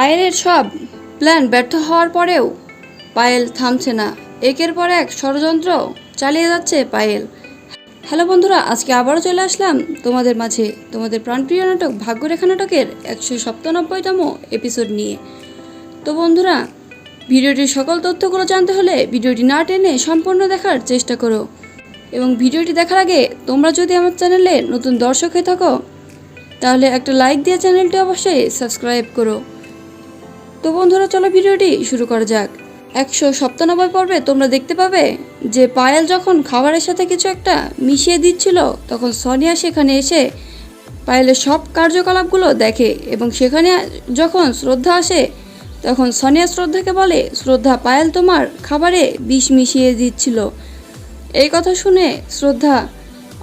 পায়েলের সব প্ল্যান ব্যর্থ হওয়ার পরেও পায়েল থামছে না। একের পর এক ষড়যন্ত্র চালিয়ে যাচ্ছে পায়েল। হ্যালো বন্ধুরা, আজকে আবারও চলে আসলাম তোমাদের মাঝে তোমাদের প্রাণপ্রিয় নাটক ভাগ্যরেখা নাটকের একশো সপ্তানব্বইতম এপিসোড নিয়ে। তো বন্ধুরা, ভিডিওটির সকল তথ্যগুলো জানতে হলে ভিডিওটি না টেনে সম্পূর্ণ দেখার চেষ্টা করো। এবং ভিডিওটি দেখার আগে তোমরা যদি আমার চ্যানেলে নতুন দর্শক হয়ে থাকো, তাহলে একটা লাইক দিয়ে চ্যানেলটি অবশ্যই সাবস্ক্রাইব করো। তো বন্ধুরা, চলো ভিডিওটি শুরু করা যাক। একশো সপ্তানব্বই পর্বে তোমরা দেখতে পাবে যে পায়েল যখন খাবারের সাথে কিছু একটা মিশিয়ে দিচ্ছিল, তখন সোনিয়া সেখানে এসে পায়েলের সব কার্যকলাপগুলো দেখে এবং সেখানে যখন শ্রদ্ধা আসে, তখন সোনিয়া শ্রদ্ধাকে বলে, শ্রদ্ধা, পায়েল তোমার খাবারে বিষ মিশিয়ে দিচ্ছিল। এই কথা শুনে শ্রদ্ধা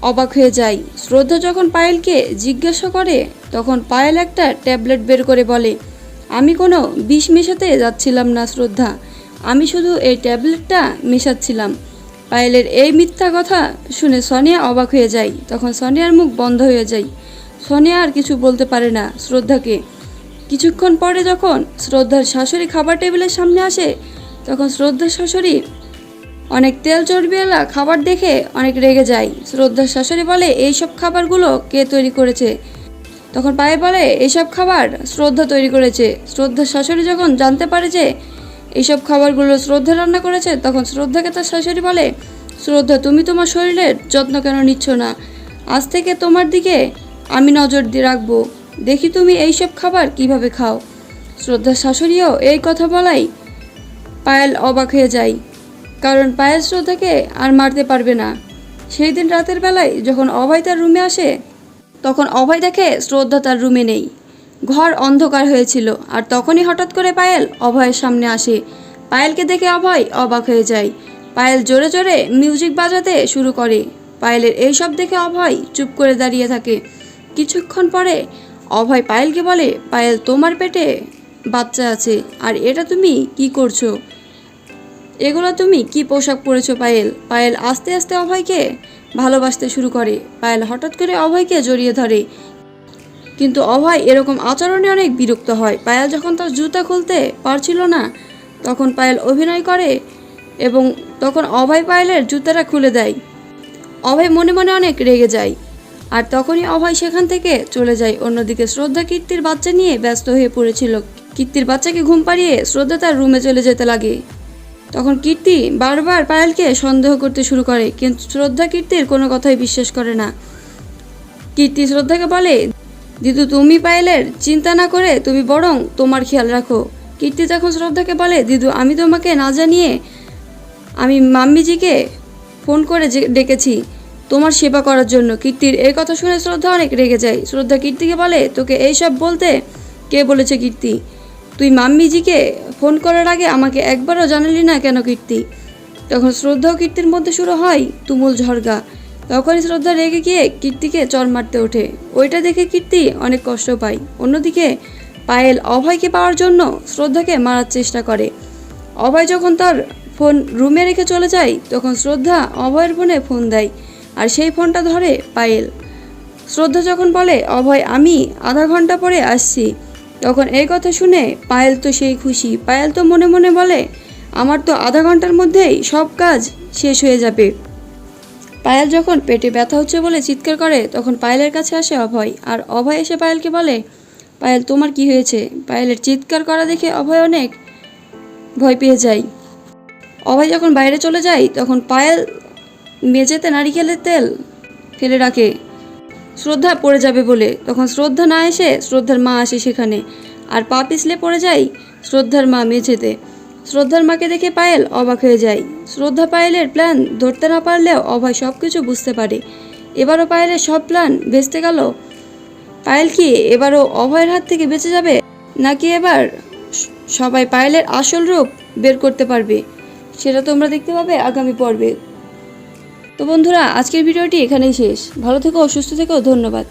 অবাক হয়ে যায়। শ্রদ্ধা যখন পায়েলকে জিজ্ঞাসা করে, তখন পায়েল একটা ট্যাবলেট বের করে বলে আমি কোনো বিষ মেশাতে যাচ্ছিলাম না, শ্রদ্ধা। আমি শুধু এই ট্যাবলেটটা মেশাচ্ছিলাম। পায়েলের এই মিথ্যা কথা শুনে সোনিয়া অবাক হয়ে যায়। তখন সোনিয়ার মুখ বন্ধ হয়ে যায়। সোনিয়া আর কিছু বলতে পারে না শ্রদ্ধাকে। কিছুক্ষণ পরে যখন শ্রদ্ধার শাশুড়ি খাবার টেবিলের সামনে আসে, তখন শ্রদ্ধার শাশুড়ি অনেক তেল চর্বিওয়ালা খাবার দেখে অনেক রেগে যায়। শ্রদ্ধার শাশুড়ি বলে, এইসব খাবারগুলো কে তৈরি করেছে? তখন পায়ে বলে এইসব খাবার শ্রদ্ধা তৈরি করেছে। শ্রদ্ধার শাশুড়ি যখন জানতে পারে যে এইসব খাবারগুলো শ্রদ্ধা রান্না করেছে, তখন শ্রদ্ধাকে তার শাশুড়ি বলে, শ্রদ্ধা, তুমি তোমার শরীরের যত্ন কেন নিচ্ছ না? আজ থেকে তোমার দিকে আমি নজর দিয়ে রাখব। দেখি তুমি এইসব খাবার কীভাবে খাও? শ্রদ্ধার শাশুড়িও এই কথা বলাই পায়েল অবাক হয়ে যায়, কারণ পায়েল শ্রদ্ধাকে আর মারতে পারবে না। সেই দিন রাতের বেলায় যখন অভয় তার রুমে আসে তখন অভয় দেখে শ্রদ্ধা তার রুমে নেই। ঘর অন্ধকার হয়েছিল আর তখনই হঠাৎ করে পায়েল অভয়ের সামনে আসে। পায়েলকে দেখে অভয় অবাক হয়ে যায়। পায়েল জোরে জোরে মিউজিক বাজাতে শুরু করে। পায়েলের এইসব দেখে অভয় চুপ করে দাঁড়িয়ে থাকে। কিছুক্ষণ পরে অভয় পায়েলকে বলে, পায়েল, তোমার পেটে বাচ্চা আছে, আর এটা তুমি কি করছ? এগুলো তুমি কি পোশাক পরেছো পায়েল? পায়েল আস্তে আস্তে অভয়কে ভালোবাসতে শুরু করে। পায়েল হঠাৎ করে অভয়কে জড়িয়ে ধরে। কিন্তু অভয় এরকম আচরণে অনেক বিরক্ত হয়। পায়েল যখন তার জুতা খুলতে পারছিল না, তখন পায়েল অভিনয় করে এবং তখন অভয় পায়েলের জুতাটা খুলে দেয়। অভয় মনে মনে অনেক রেগে যায়। আর তখনই অভয় সেখান থেকে চলে যায়। অন্যদিকে শ্রদ্ধা কীর্তির বাচ্চা নিয়ে ব্যস্ত হয়ে পড়েছিল। কীর্তির বাচ্চাকে ঘুম পাড়িয়ে শ্রদ্ধা তার রুমে চলে যেতে লাগে। তখন কীর্তি বারবার পায়েলকে সন্দেহ করতে শুরু করে, কিন্তু শ্রদ্ধা কীর্তির কোনো কথাই বিশ্বাস করে না। কীর্তি শ্রদ্ধাকে বলে, দিদু, তুমি পায়েলের চিন্তা না করে তুমি বরং তোমার খেয়াল রাখো। কীর্তি তখন শ্রদ্ধাকে বলে, দিদু, আমি তোমাকে না জানিয়ে আমি মাম্মিজিকে ফোন করে ডেকেছি তোমার সেবা করার জন্য। কীর্তির এই কথা শুনে শ্রদ্ধা অনেক রেগে যায়। শ্রদ্ধা কীর্তিকে বলে, তোকে এইসব বলতে কে বলেছে কীর্তি? তুই মাম্মিজিকে ফোন করার আগে আমাকে একবারও জানালি না কেন কীর্তি? তখন শ্রদ্ধা ও কীর্তির মধ্যে শুরু হয় তুমুল ঝড়গা। তখনই শ্রদ্ধা রেগে গিয়ে কীর্তিকে চর মারতে ওঠে। ওইটা দেখে কীর্তি অনেক কষ্ট পায়। অন্যদিকে পায়েল অভয়কে পাওয়ার জন্য শ্রদ্ধাকে মারার চেষ্টা করে। অভয় যখন তার ফোন রুমে রেখে চলে যায়, তখন শ্রদ্ধা অভয়ের ফোনে ফোন দেয় আর সেই ফোনটা ধরে পায়েল। শ্রদ্ধা যখন বলে, অভয়, আমি আধা ঘণ্টা পরে আসছি। তখন এই কথা শুনে পায়েল তো সেই খুশি। পায়েল তো মনে মনে বলে, আমার তো আধা ঘণ্টার মধ্যেই সব কাজ শেষ হয়ে যাবে। পায়েল যখন পেটে ব্যথা হচ্ছে বলে চিৎকার করে, তখন পায়েলের কাছে আসে অভয়। আর অভয় এসে পায়েলকে বলে, পায়েল, তোমার কি হয়েছে? পায়েলের চিৎকার করা দেখে অভয় অনেক ভয় পেয়ে যায়। অভয় যখন বাইরে চলে যায়, তখন পায়েল মেঝেতে নারিকেলের তেল ফেলে রাখে। শ্রদ্ধা পড়ে যাবে বলে। তখন শ্রদ্ধা না এসে শ্রদ্ধার মা আসে সেখানে। আর পা পিছলে পড়ে যায় শ্রদ্ধার মা মেঝেতে। শ্রদ্ধার মাকে দেখে পায়েল অবাক হয়ে যায়। শ্রদ্ধা পায়েলের প্ল্যান ধরতে না পারলেও অভয় সব কিছু বুঝতে পারে। এবারও পায়েলের সব প্ল্যান ভেস্তে গেল। পায়েল কি এবারও অভয়ের হাত থেকে বেঁচে যাবে? নাকি এবার সবাই পায়েলের আসল রূপ বের করতে পারবে? সেটা তোমরা দেখতে পাবে আগামী পর্বে। তো বন্ধুরা আজকের ভিডিওটি এখানেই শেষ। ভালো থেকো অসুস্থ থেকো ধন্যবাদ।